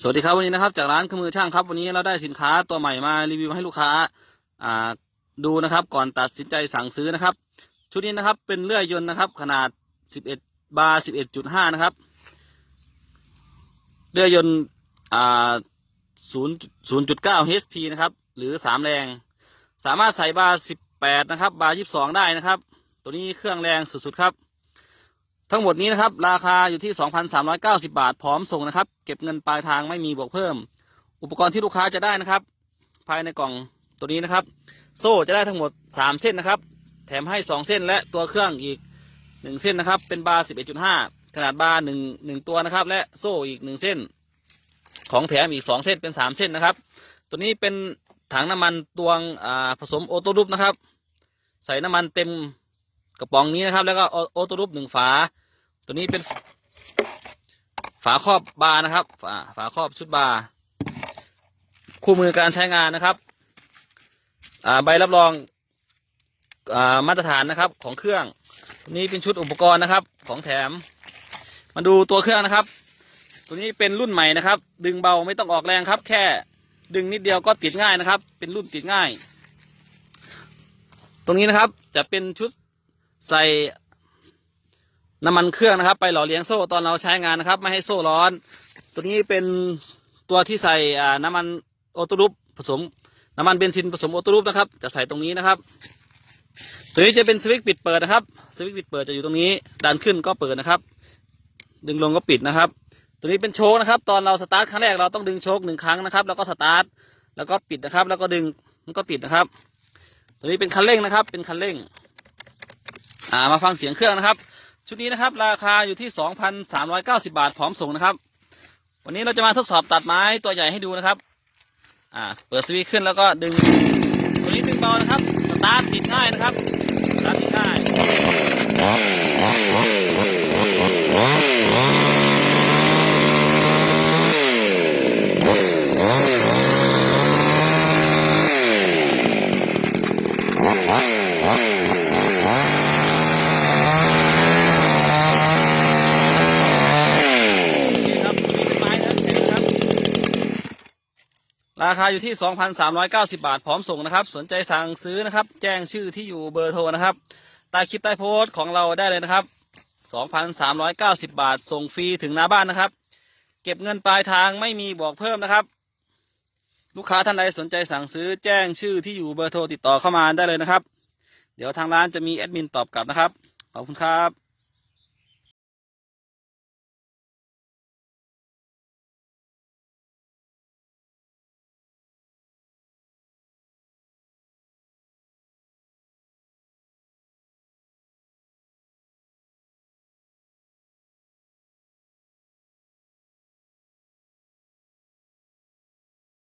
สวัสดีครับวันนี้นะครับจากร้านเครื่องมือช่างครับวันนี้เราได้สินค้าตัวใหม่มารีวิวให้ลูกค้าอ่าดูนะครับ ก่อนตัดสินใจสั่งซื้อนะครับ ชุดนี้นะครับเป็นเลื่อยยนต์นะครับ ขนาด 11 บาร์ 11.5 นะครับ เลื่อยยนต์อ่า0 0.9 HP นะครับ หรือ 3 แรง สามารถใส่บาร์ 18 นะครับ บาร์ 22 ได้นะครับ ตัวนี้เครื่องแรงสุดๆครับ ทั้งหมดนี้นะครับ ราคาอยู่ที่ 2,390 บาท พร้อมส่งนะครับ เก็บเงินปลายทางไม่มีบวกเพิ่ม อุปกรณ์ที่ลูกค้าจะได้นะครับ ภายในกล่องตัวนี้นะครับ โซ่จะได้ทั้งหมด 3 เส้นนะครับ แถมให้ 2 เส้นและตัวเครื่องอีก 1 เส้นนะครับ เป็นบาร์ 11.5 ขนาดบาร์1 1ตัวนะครับ และโซ่อีก 1 เส้น ของแถมอีก 2 เส้นเป็น 3 เส้นนะครับ ตัวนี้เป็นถังน้ำมันตวงผสมโอโต้รูปนะครับ ใส่น้ำมันเต็ม กระป๋องนี้นะครับ แล้วก็โอโต้รูปหนึ่งฝา ตัวนี้เป็น ฝาครอบบาร์นะครับ ฝาฝาครอบชุดบาร์คู่มือการใช้งานนะครับใบรับรองอมาตรฐานนะครับของเครื่อง นี้เป็นชุดอุปกรณ์นะครับ ของแถม มาดูตัวเครื่องนะครับ ตัวนี้เป็นรุ่นใหม่นะครับ ดึงเบาไม่ต้องออกแรงครับ แค่ดึงนิดเดียวก็ติดง่ายนะครับ เป็นรุ่นติดง่าย ตรงนี้นะครับจะเป็นชุด ใส่น้ำมันเครื่องนะครับ ไปหล่อเลี้ยงโซ่ตอนเราใช้งานนะครับ ไม่ให้โซ่ร้อน ตัวนี้เป็นตัวที่ใส่น้ำมันโอโตรูปผสม น้ำมันเบนซินผสมโอโตรูปนะครับ จะใส่ตรงนี้นะครับ ตัวนี้จะเป็นสวิตช์ปิดเปิดนะครับสวิตช์ปิดเปิดจะอยู่ตรงนี้ดันขึ้นก็เปิดนะครับ ดึงลงก็ปิดนะครับ ตัวนี้เป็นโชคนะครับ ตอนเราสตาร์ทครั้งแรกเราต้องดึงโชคหนึ่งครั้งนะครับ แล้วก็สตาร์ทแล้วก็ปิดนะครับ แล้วก็ดึงมันก็ติดนะครับ ตัวนี้เป็นคันเร่งนะครับ เป็นคันเร่ง อ่ามาฟังเสียงเครื่องนะครับ ชุดนี้นะครับ ราคาอยู่ที่ 2,390 บาทพร้อมส่งนะครับ วันนี้เราจะมาทดสอบตัดไม้ตัวใหญ่ให้ดูนะครับอ่าเปิดสวิตช์ขึ้นแล้วก็ดึงตัวนี้ดึงเบานะครับสตาร์ทติดง่ายนะครับสตาร์ทติดง่ายนี่ครับตัวนี้เป็นไม้นะแข็งนะครับ ราคาอยู่ที่ 2,390 บาท พร้อมส่งนะครับ สนใจสั่งซื้อนะครับ แจ้งชื่อที่อยู่เบอร์โทรนะครับ ใต้คลิปใต้โพสต์ของเราได้เลยนะครับ 2,390 บาท ส่งฟรีถึงหน้าบ้านนะครับ เก็บเงินปลายทางไม่มีบวกเพิ่มนะครับ ลูกค้าท่านใดสนใจสั่งซื้อแจ้งชื่อที่อยู่เบอร์โทรติดต่อเข้ามาได้เลยนะครับ เดี๋ยวทางร้านจะมีแอดมินตอบกลับนะครับ ขอบคุณครับ